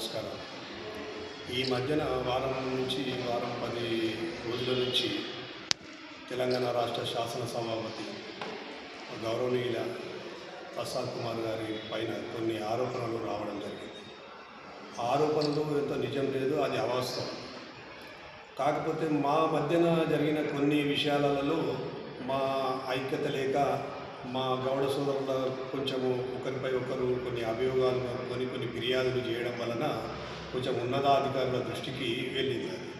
నమస్కారం. ఈ మధ్యన వారం నుంచి వారం పది రోజుల నుంచి తెలంగాణ రాష్ట్ర శాసన సభాపతి గౌరవనీయుల ప్రసాద్ కుమార్ గారి పైన కొన్ని ఆరోపణలు రావడం జరిగింది. ఆరోపణలు ఎంత నిజం లేదు అది అవాస్తవం. కాకపోతే మా మధ్యన జరిగిన కొన్ని విషయాలలో మా ఐక్యత లేక మా గౌడ సోదరుల కొంచెము ఒకరిపై ఒకరు కొన్ని అభియోగాలు కొన్ని కొన్ని ఫిర్యాదులు చేయడం వలన కొంచెం ఉన్నతాధికారుల దృష్టికి వెళ్ళింది. అది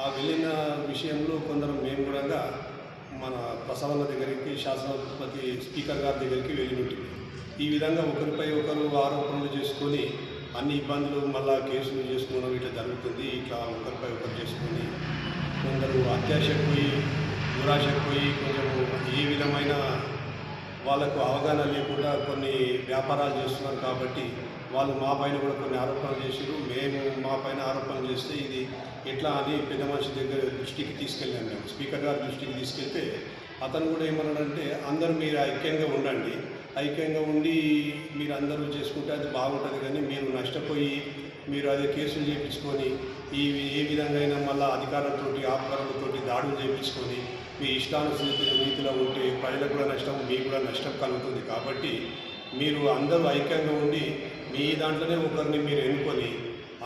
ఆ వెళ్ళిన విషయంలో కొందరు మేము కూడా మన ప్రసవల దగ్గరికి శాసనపతి స్పీకర్ గారి దగ్గరికి వెళ్ళి ఉంటుంది ఈ విధంగా ఒకరిపై ఒకరు ఆరోపణలు చేసుకొని అన్ని ఇబ్బందులు మళ్ళా కేసులు చేసుకోవడం ఇట్లా జరుగుతుంది. ఇట్లా ఒకరిపై ఒకరు చేసుకొని కొందరు అత్యాశకు పోయి దురాశకు పోయి కొంచెము ఏ విధమైన వాళ్ళకు అవగాహన లేకుండా కొన్ని వ్యాపారాలు చేస్తున్నారు కాబట్టి వాళ్ళు మా పైన కూడా కొన్ని ఆరోపణలు చేసారు మేము మా పైన ఆరోపణలు చేస్తే ఇది ఎట్లా అని పెద్ద మనిషి దగ్గర దృష్టికి తీసుకెళ్ళాం మేము. స్పీకర్ గారి దృష్టికి తీసుకెళ్తే అతను కూడా ఏమన్నాడంటే అందరూ మీరు ఐక్యంగా ఉండండి. ఐక్యంగా ఉండి మీరు అందరూ చేసుకుంటే అది బాగుంటుంది కానీ మీరు నష్టపోయి మీరు అదే కేసులు చేయించుకొని ఈ ఏ విధంగా అయినా మళ్ళీ అధికారులతోటి ఆపకారులతోటి దాడులు చేయించుకొని మీ ఇష్టానుసృత రీతిలో ఉంటే ప్రజలకు కూడా నష్టం మీకు కూడా నష్టం కలుగుతుంది. కాబట్టి మీరు అందరూ ఐక్యంగా ఉండి మీ దాంట్లోనే ఒకరిని మీరు ఎన్నుకొని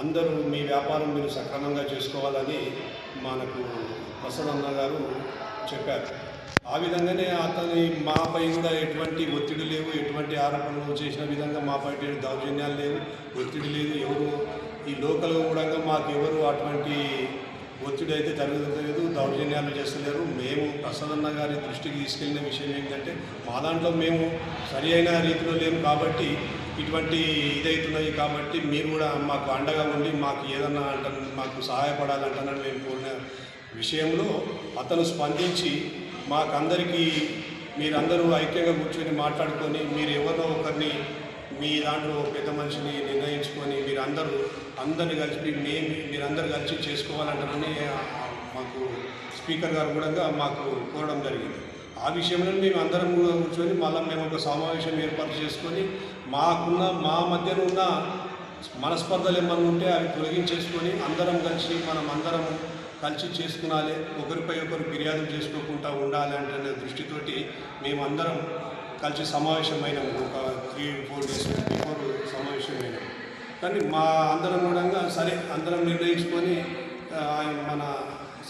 అందరూ మీ వ్యాపారం మీరు సక్రమంగా చేసుకోవాలని మనకు ప్రసన్న గారు చెప్పారు. ఆ విధంగానే అతని మాపై కూడా ఎటువంటి ఒత్తిడి లేవు ఎటువంటి ఆరోపణలు చేసిన విధంగా మాపై దౌర్జన్యాలు లేవు ఒత్తిడి లేదు. ఎవరు ఈ లోకల్ కూడా మాకు ఎవరు అటువంటి ఒత్తిడి అయితే జరగలేదు దౌర్జన్యాలు చేస్తలేరు మేము ప్రసన్న గారి దృష్టికి తీసుకెళ్ళిన విషయం ఏంటంటే మా దాంట్లో మేము సరి అయిన రీతిలో లేము కాబట్టి ఇటువంటి ఇదవుతున్నాయి కాబట్టి మీరు కూడా మాకు అండగా ఉండి మాకు ఏదన్నా అంట మాకు సహాయపడాలంటానని మేము కోరిన విషయంలో అతను స్పందించి మాకందరికీ మీరందరూ ఐక్యంగా కూర్చొని మాట్లాడుకొని మీరు ఎవరినో ఒకరిని మీ దాంట్లో పెద్ద మనిషిని నిర్ణయించుకొని మీరందరూ అందరిని కలిసి మేము మీరందరూ కలిసి చేసుకోవాలంటారని మాకు స్పీకర్ గారు కూడా మాకు కోరడం జరిగింది. ఆ విషయంలో మేము అందరం కూడా కూర్చొని మళ్ళీ మేము ఒక సమావేశం ఏర్పాటు చేసుకొని మాకున్న మా మధ్యన ఉన్న మనస్పర్ధలు ఏమన్నా ఉంటే అవి తొలగించేసుకొని అందరం కలిసి మనం అందరం కలిసి చేసుకునాలి. ఒకరిపై ఒకరు ఫిర్యాదు చేసుకోకుండా ఉండాలి అంటే దృష్టితోటి మేమందరం కలిసి సమావేశమైనాము ఒక త్రీ ఫోర్ డేస్ బిఫోర్ సమావేశమైనాము కానీ మా అందరం కూడా సరే అందరం నిర్ణయించుకొని ఆయన మన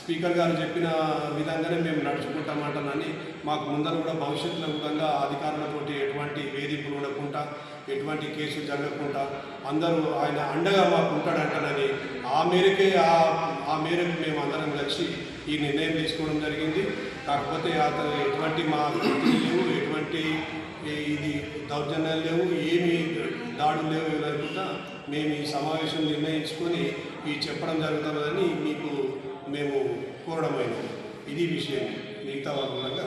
స్పీకర్ గారు చెప్పిన విధంగానే మేము నడుచుకుంటామంటానని మాకు ముందర కూడా భవిష్యత్తులో విధంగా అధికారులతోటి ఎటువంటి వేధింపులు ఉండకుండా ఎటువంటి కేసులు జరగకుండా అందరూ ఆయన అండగా మాకు ఉంటాడంటానని ఆ మేరకే ఆ ఆ మేరకు మేము అందరం కలిసి ఈ నిర్ణయం తీసుకోవడం జరిగింది. కాకపోతే అతను ఎటువంటి మా లేవు ఎటువంటి ఇది దౌర్జన్యాలు లేవు ఏమి దాడులు లేవు లేకుండా మేము ఈ సమావేశం నిర్ణయించుకొని ఈ చెప్పడం జరుగుతుందని మీకు మేము కోరడమైనది ఇది విషయం మిగతా వాళ్ళ